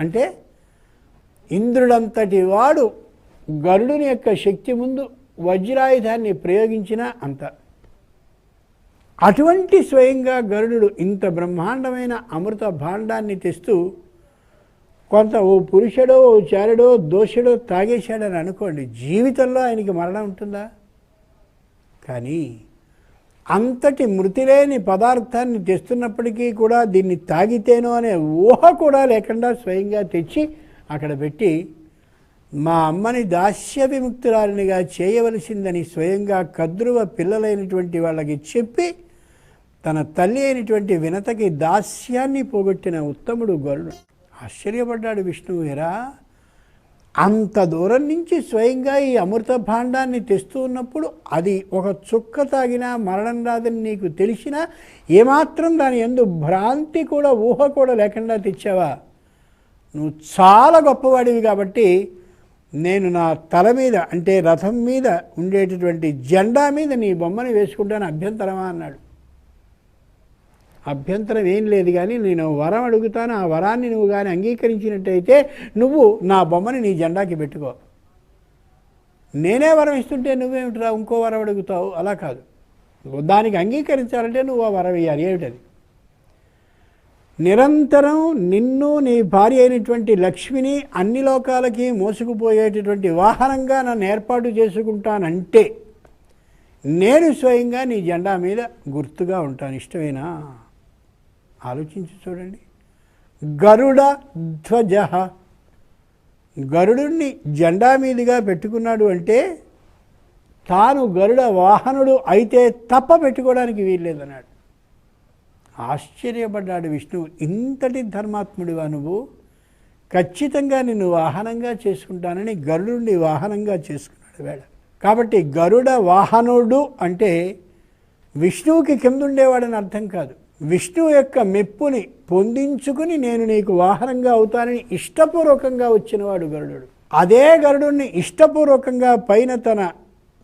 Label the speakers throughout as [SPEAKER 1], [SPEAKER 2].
[SPEAKER 1] అంటే ఇంద్రుడంతటి వాడు గరుడుని యొక్క శక్తి ముందు వజ్రాయుధాన్ని ప్రయోగించినా అంత. అటువంటి స్వయంగా గరుడు ఇంత బ్రహ్మాండమైన అమృత భాండాన్ని తెస్తూ కొంత ఓ పురుషుడో ఓ చారుడో దోషుడో తాగేశాడని అనుకోండి జీవితంలో ఆయనకి మరణం ఉంటుందా? కానీ అంతటి మృతిలేని పదార్థాన్ని తెస్తున్నప్పటికీ కూడా దీన్ని తాగితేనో అనే ఊహ కూడా లేకుండా స్వయంగా తెచ్చి అక్కడ పెట్టి మా అమ్మని దాస్య విముక్తురాలినిగా చేయవలసిందని స్వయంగా కద్రువ పిల్లలైనటువంటి వాళ్ళకి చెప్పి తన తల్లి అయినటువంటి వినతకి దాస్యాన్ని పోగొట్టిన ఉత్తముడు గరుడు. ఆశ్చర్యపడ్డాడు విష్ణువు ఎరా అంత దూరం నుంచి స్వయంగా ఈ అమృత భాండాన్ని తెస్తూ ఉన్నప్పుడు అది ఒక చుక్క తాగినా మరణం రాదని నీకు తెలిసినా ఏమాత్రం దాని ఎందు భ్రాంతి కూడా ఊహ కూడా లేకుండా తెచ్చావా? నువ్వు చాలా గొప్పవాడివి కాబట్టి నేను నా తల మీద అంటే రథం మీద ఉండేటటువంటి జెండా మీద నీ బొమ్మని వేసుకుంటాను అభ్యంతరమా అన్నాడు. అభ్యంతరం ఏం లేదు కానీ నేను వరం అడుగుతాను ఆ వరాన్ని నువ్వు కానీ అంగీకరించినట్టయితే నువ్వు నా బొమ్మని నీ జెండాకి పెట్టుకో. నేనే వరం ఇస్తుంటే నువ్వేమిట్రా ఇంకో వరం అడుగుతావు? అలా కాదు. దానికి అంగీకరించాలంటే నువ్వు ఆ వరం వేయాలి ఏమిటది? నిరంతరం నిన్ను నీ భార్య అయినటువంటి లక్ష్మిని అన్ని లోకాలకి మోసుకుపోయేటటువంటి వాహనంగా నన్ను ఏర్పాటు చేసుకుంటానంటే నేను స్వయంగా నీ జెండా మీద గుర్తుగా ఉంటాను. ఇష్టమేనా? ఆలోచించి చూడండి. గరుడ ధ్వజ. గరుడుని జెండా మీదుగా పెట్టుకున్నాడు అంటే తాను గరుడ వాహనుడు అయితే తప్ప పెట్టుకోవడానికి వీల్లేదన్నాడు. ఆశ్చర్యపడ్డాడు విష్ణువు. ఇంతటి ధర్మాత్ముడివా నువ్వు? ఖచ్చితంగా నిన్ను వాహనంగా చేసుకుంటానని గరుడుని వాహనంగా చేసుకున్నాడు వేళ. కాబట్టి గరుడ వాహనుడు అంటే విష్ణువుకి కిందుండేవాడని అర్థం కాదు. విష్ణువు యొక్క మెప్పుని పొందించుకుని నేను నీకు వాహనంగా అవుతానని ఇష్టపూర్వకంగా వచ్చినవాడు గరుడు అదే గరుడుని ఇష్టపూర్వకంగా పైన తన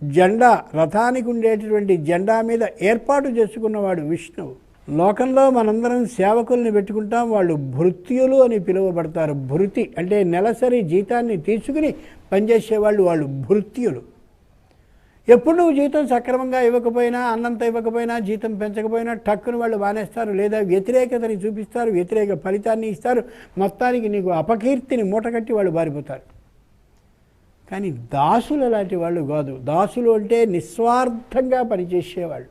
[SPEAKER 1] జెండా రథానికి ఉండేటటువంటి జెండా మీద ఏర్పాటు చేసుకున్నవాడు విష్ణువు. లోకంలో మనందరం సేవకుల్ని పెట్టుకుంటాం వాళ్ళు భృత్యులు అని పిలువబడతారు. భృతి అంటే నెలసరి జీతాన్ని తీసుకుని పనిచేసేవాళ్ళు వాళ్ళు భృత్యులు. ఎప్పుడు నువ్వు జీతం సక్రమంగా ఇవ్వకపోయినా అన్నంత ఇవ్వకపోయినా జీతం పెంచకపోయినా టక్కును వాళ్ళు మానేస్తారు లేదా వ్యతిరేకతని చూపిస్తారు వ్యతిరేక ఫలితాన్ని ఇస్తారు. మొత్తానికి నీకు అపకీర్తిని మూటకట్టి వాళ్ళు బారిపోతారు. కానీ దాసులు లాంటి వాళ్ళు కాదు. దాసులు అంటే నిస్వార్థంగా పనిచేసేవాళ్ళు.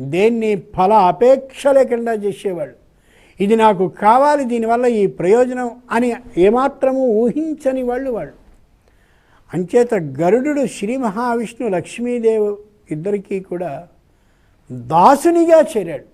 [SPEAKER 1] దేన్ని ఫల అపేక్ష లేకుండా చేసేవాళ్ళు. ఇది నాకు కావాలి దీనివల్ల ఈ ప్రయోజనం అని ఏమాత్రము ఊహించని వాళ్ళు వాళ్ళు. అంచేత గరుడు శ్రీ మహావిష్ణు లక్ష్మీదేవి ఇద్దరికీ కూడా దాసునిగా చేరాడు.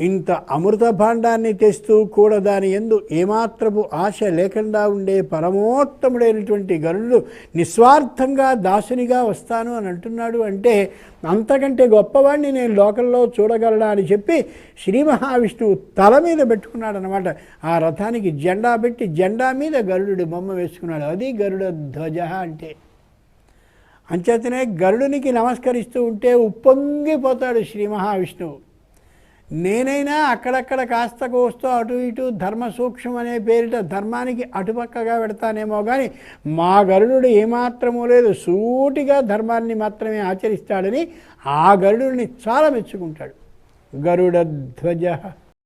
[SPEAKER 1] ఇంత అమృత భాండాన్ని తెస్తూ కూడా దాని ఎందు ఏమాత్రపు ఆశ లేకుండా ఉండే పరమోత్తముడైనటువంటి గరుడు నిస్వార్థంగా దాసునిగా వస్తాను అని అంటున్నాడు అంటే అంతకంటే గొప్పవాడిని నేను లోకంలో చూడగలడా అని చెప్పి శ్రీ మహావిష్ణువు తల మీద పెట్టుకున్నాడు అనమాట ఆ రథానికి జెండా పెట్టి జెండా మీద గరుడు బొమ్మ వేసుకున్నాడు. అది గరుడ ధ్వజ అంటే. అంచేతనే గరుడునికి నమస్కరిస్తూ ఉంటే ఉప్పొంగిపోతాడు శ్రీ మహావిష్ణువు. నేనైనా అక్కడక్కడ కాస్త కోస్తూ అటు ఇటు ధర్మ సూక్ష్మం అనే పేరిట ధర్మానికి అటుపక్కగా పెడతానేమో కానీ మా గరుడు ఏమాత్రమూ లేదు. సూటిగా ధర్మాన్ని మాత్రమే ఆచరిస్తాడని ఆ గరుడుని చాలా మెచ్చుకుంటాడు. గరుడ ధ్వజ